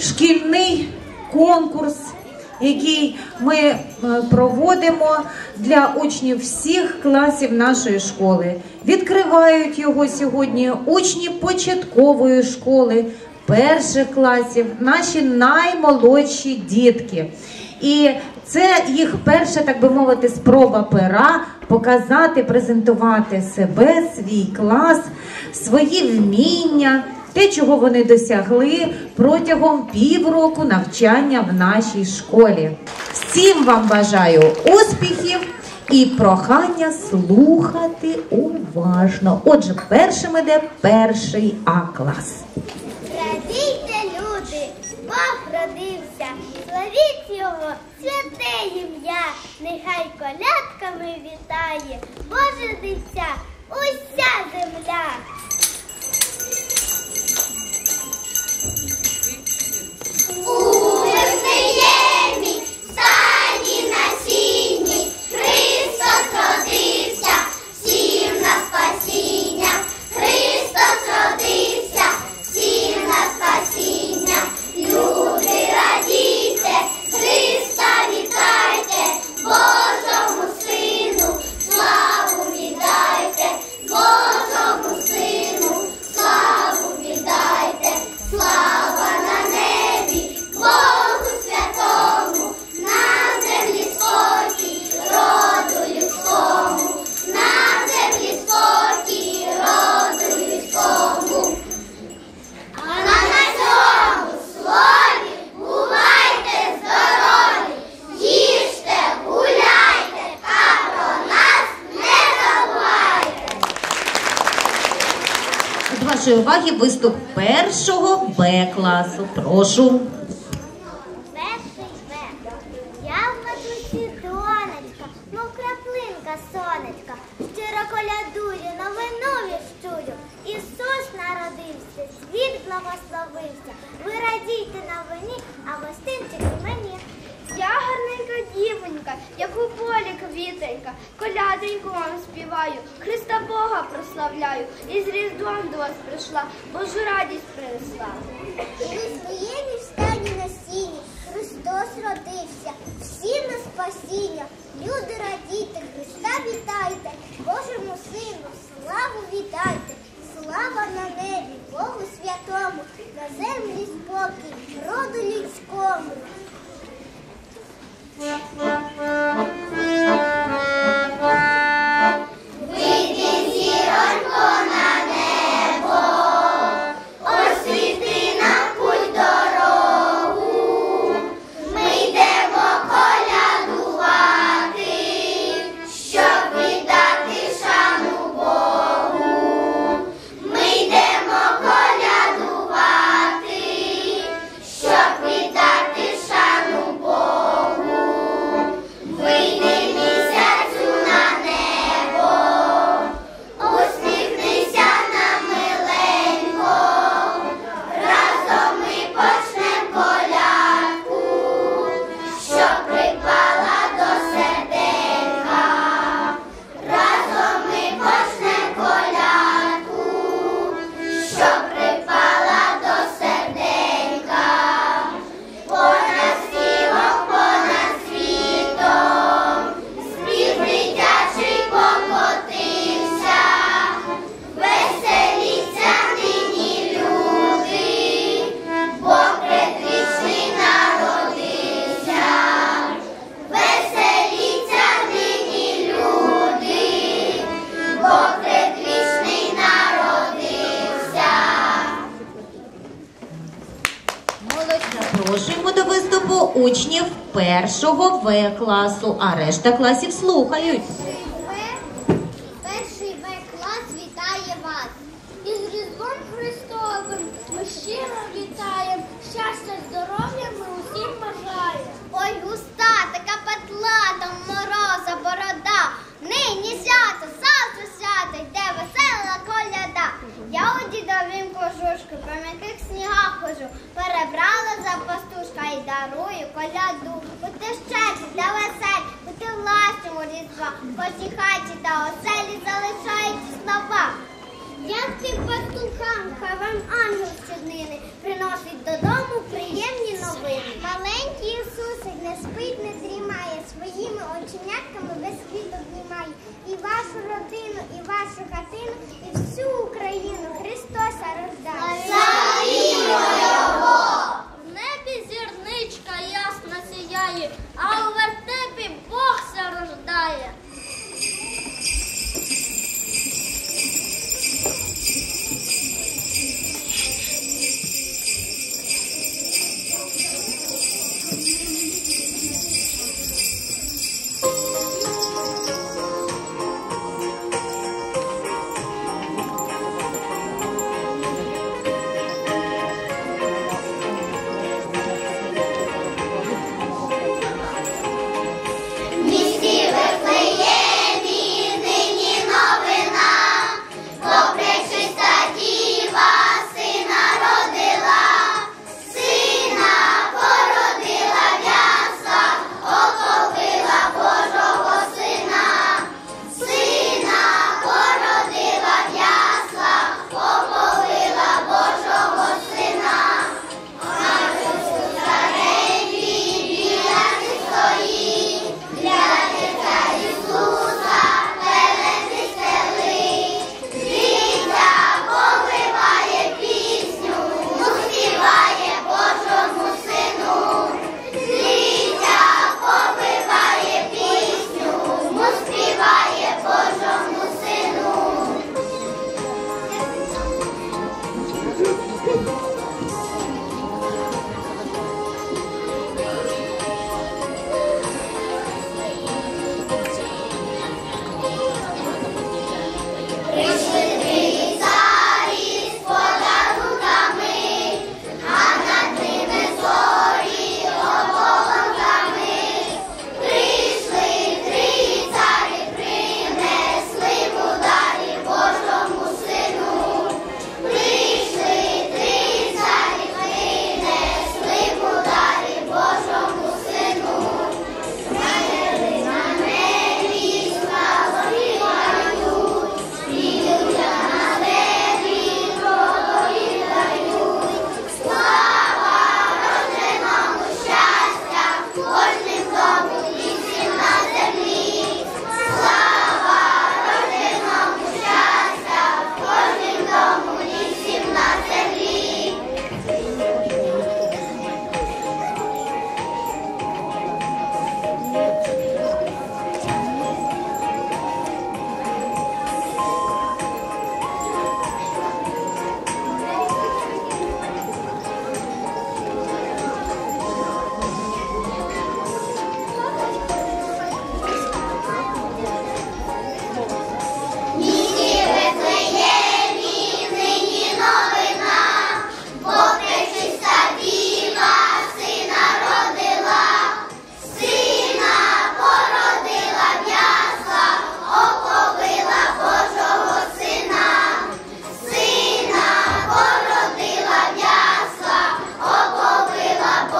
шкільний конкурс, який ми е, проводимо для учнів всіх класів нашої школи. Відкривають його сьогодні учні початкової школи, перших класів, наші наймолодші дітки. І це їх перша, так би мовити, спроба пера показати, презентувати себе, свій клас, свої вміння, те, чого вони досягли протягом півроку навчання в нашій школі. Всім вам бажаю успіхів і прохання слухати уважно. Отже, першим іде перший А клас. Радійте, люди, Бог родився, славіть його, святе ім'я, нехай колядками вітає, Боже дитя, уся земля. Вашої уваги виступ першого Б класу. Прошу. Родився, всі на спасіння. Люди радійте, Христа вітайте, Божому Сину, славу вітайте, слава на небі, Богу святому, на землі спокій, роду людському. Запрошуємо до виступу учнів першого В класу, а решта класів слухають. капелюшки, по м'яких снігах хожу, перебрала за пастушка і дарую коляду. Бути щедрі для весель, бути власному різдва, кожній хаті та оселі залишаючи слова. Дякую пастухам, хай вам ангел щоднини приносить додому приємні новини. Маленький Ісусик не спить, не дрімає, своїми оченятками весь світ обнімає. І вашу родину, і вашу хатину. і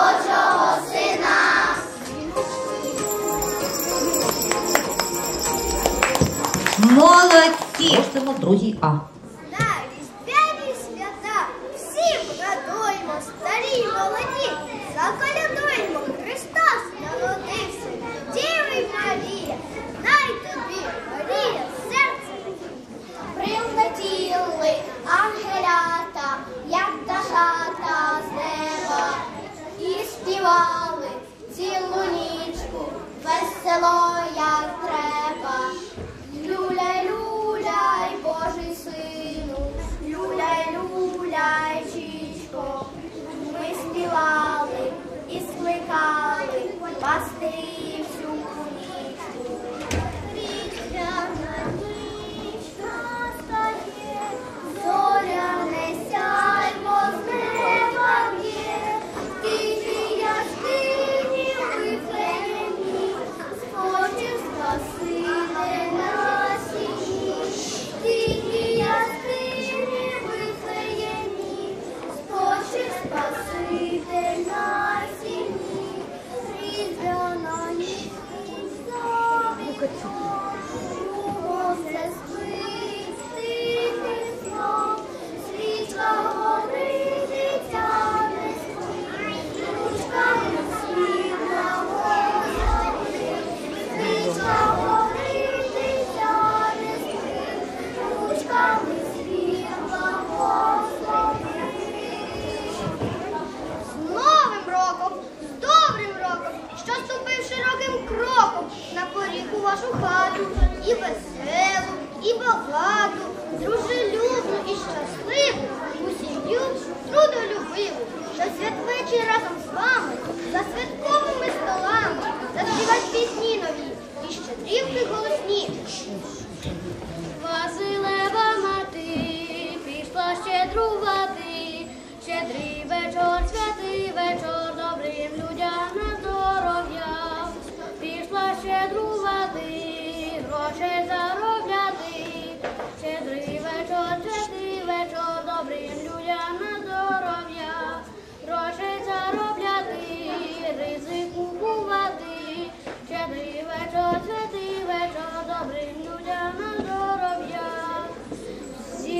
Божого сина. Молодці! Просимо другий А.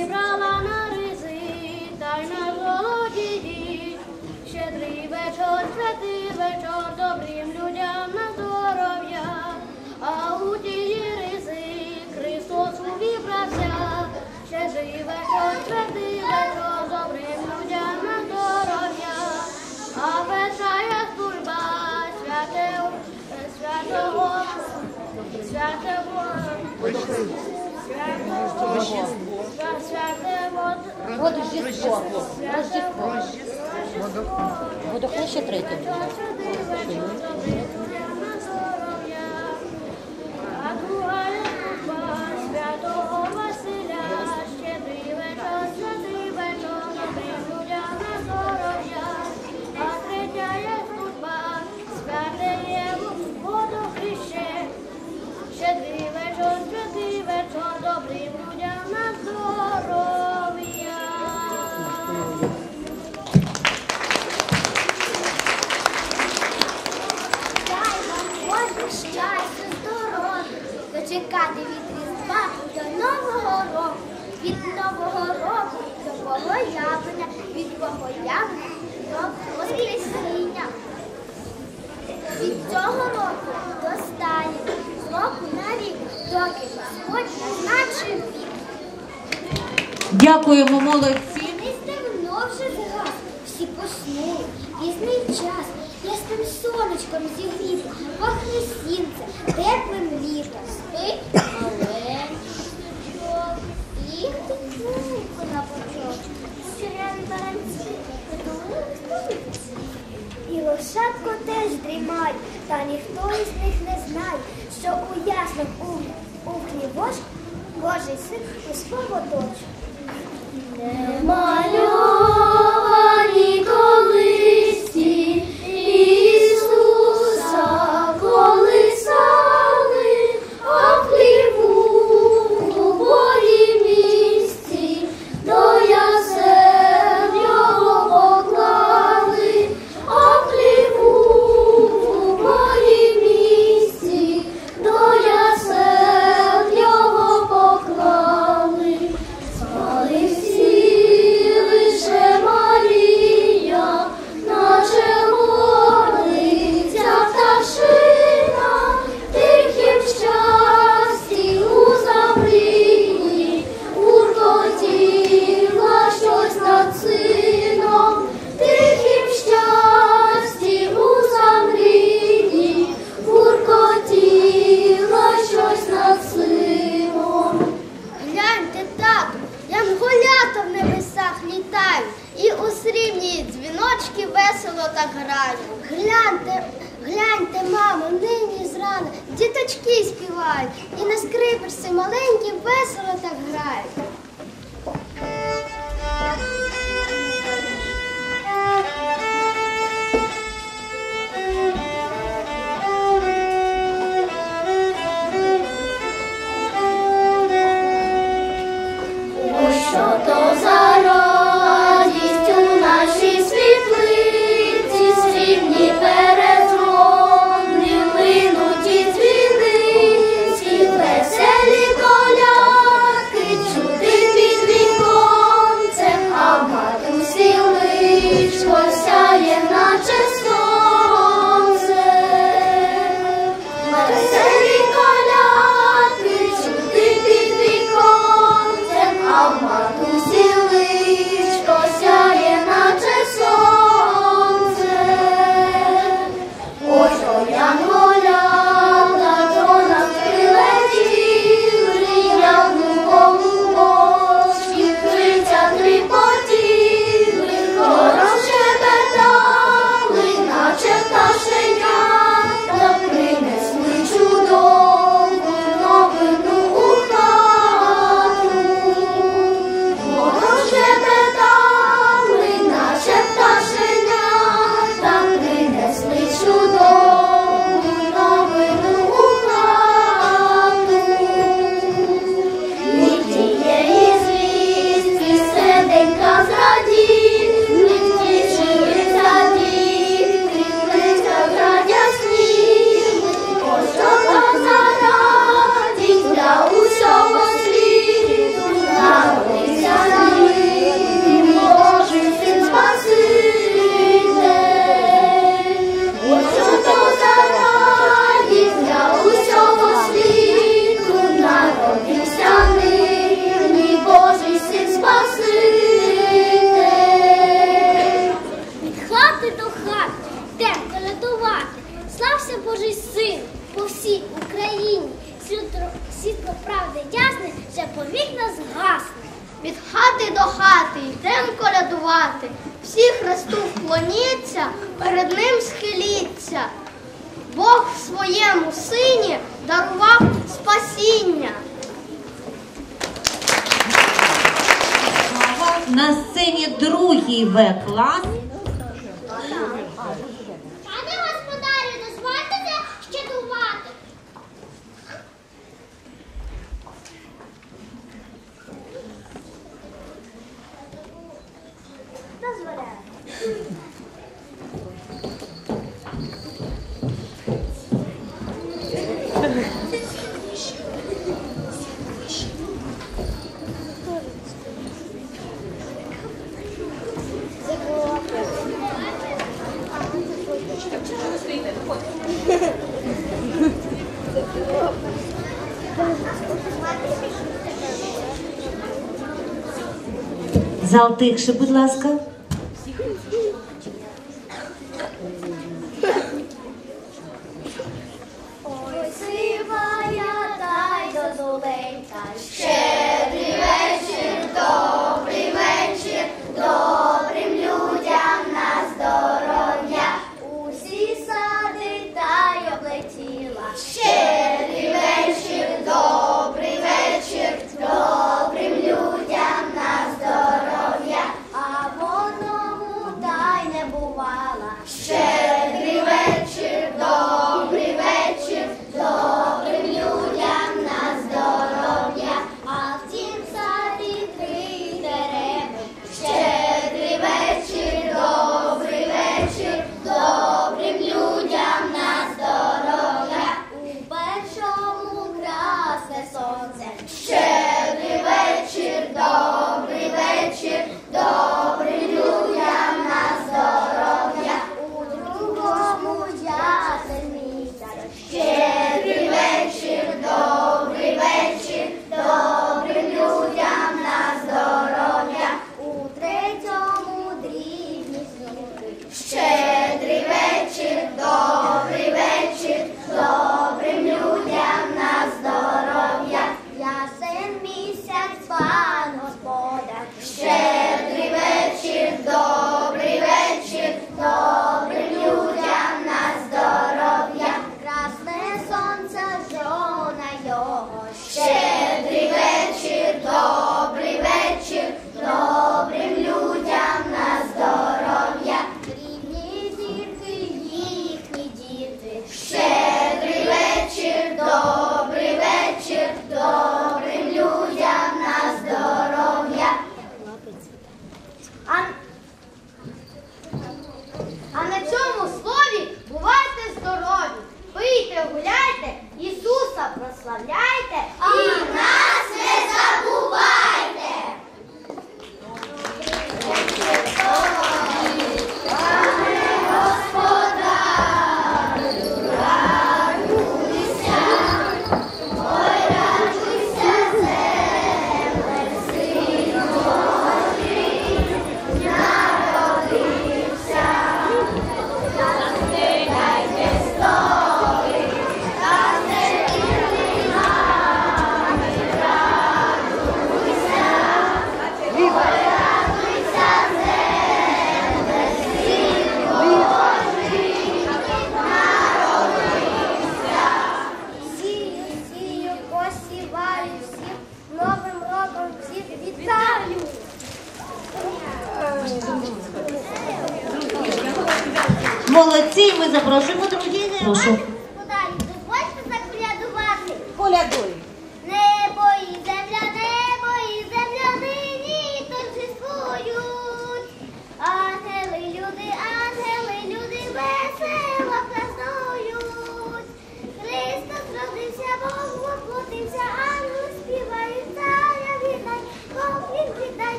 зібрала на ризи, та й на злодії. Щедрий вечор, святий вечор, добрим людям на здоров'я, а у тієї ризи Христос увібрався, щедрий вечор, святий вечор, добрим людям на здоров'я, а перша служба святого, святого, святого. Рождество. Рождество. Рождество. Водохне ще третє. сонечком зігріти, пахне сінце, теплим літом. Спить маленький щучок, літить муку на почок. Баранці, І лошадко теж дрімає, та ніхто із них не знає, що у ясному углі, углі божий син у свого дочку. Немає Зал тихше, будь ласка.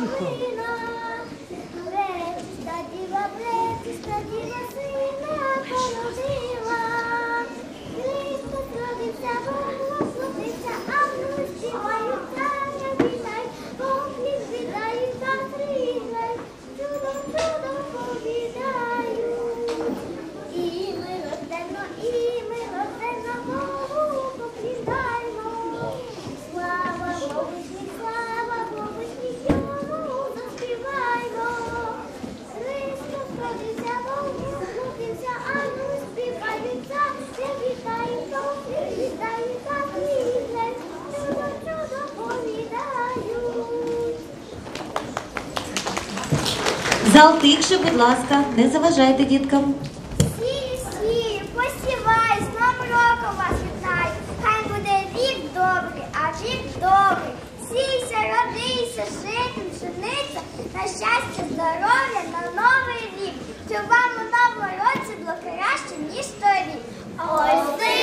我也 Будь ласка, не заважайте діткам. Сію, сію, посівай, з Новим роком вас вітаю. Хай буде рік добрий, а вік добрий. Сійся, родися, жити, пшениця, на щастя, здоров'я, на новий рік. Щоб вам у новому році було краще, ніж торік. Ось ти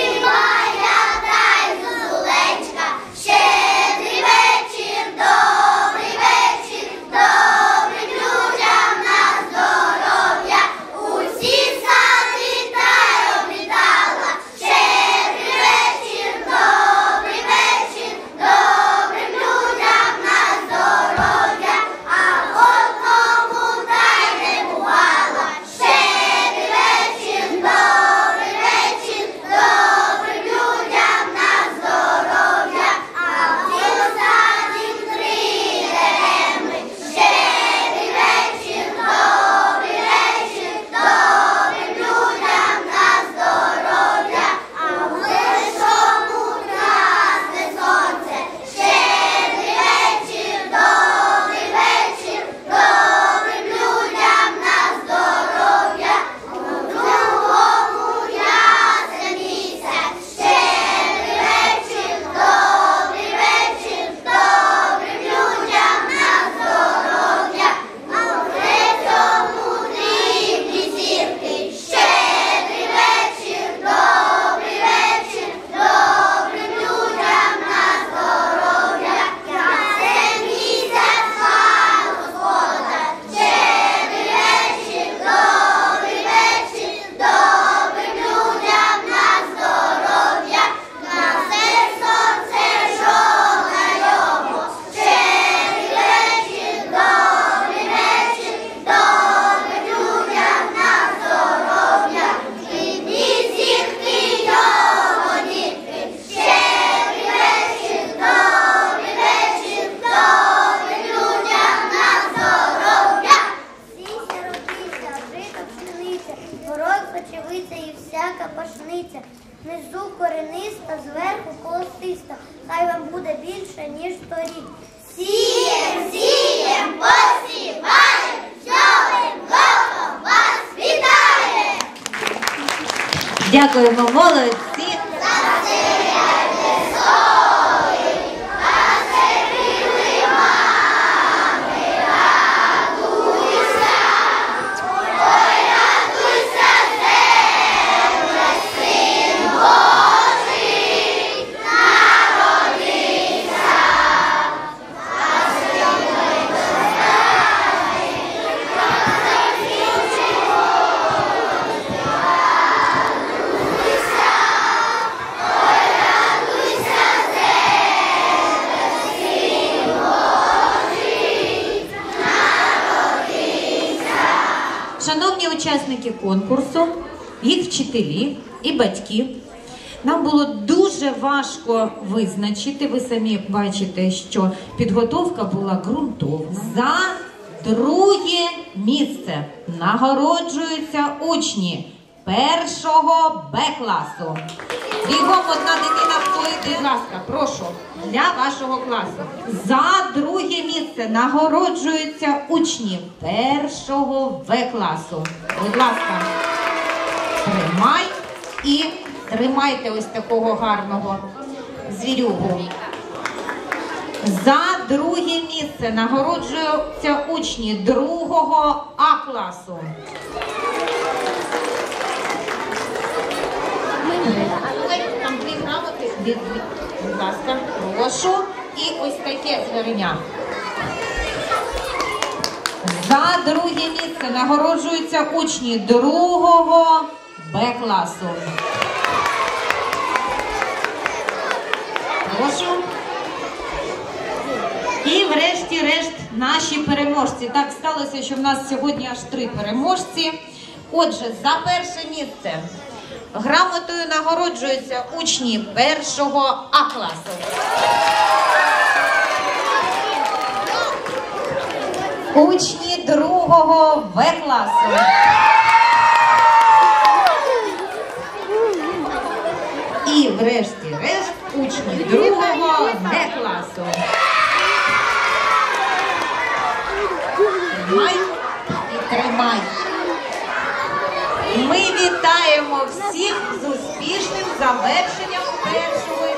конкурсу, їх вчителі і батьки. Нам було дуже важко визначити. Ви самі бачите, що підготовка була ґрунтовна. За друге місце нагороджуються учні першого Б класу. Бігом одна дитина входить, будь ласка, прошу, для вашого класу. За друге місце нагороджуються учні першого В класу. Будь ласка, тримай і тримайте ось такого гарного звірюгу. За друге місце нагороджуються учні другого А класу. Там дві грамоти. Дві. Будь ласка, прошу. І ось таке зверня. За друге місце нагороджуються учні другого Б класу. Прошу. І врешті-решт наші переможці. Так сталося, що в нас сьогодні аж три переможці. Отже, за перше місце грамотою нагороджуються учні першого А класу. Учні другого В класу. І врешті-решт учні другого Д класу. Ми вітаємо всіх з успішним завершенням першої.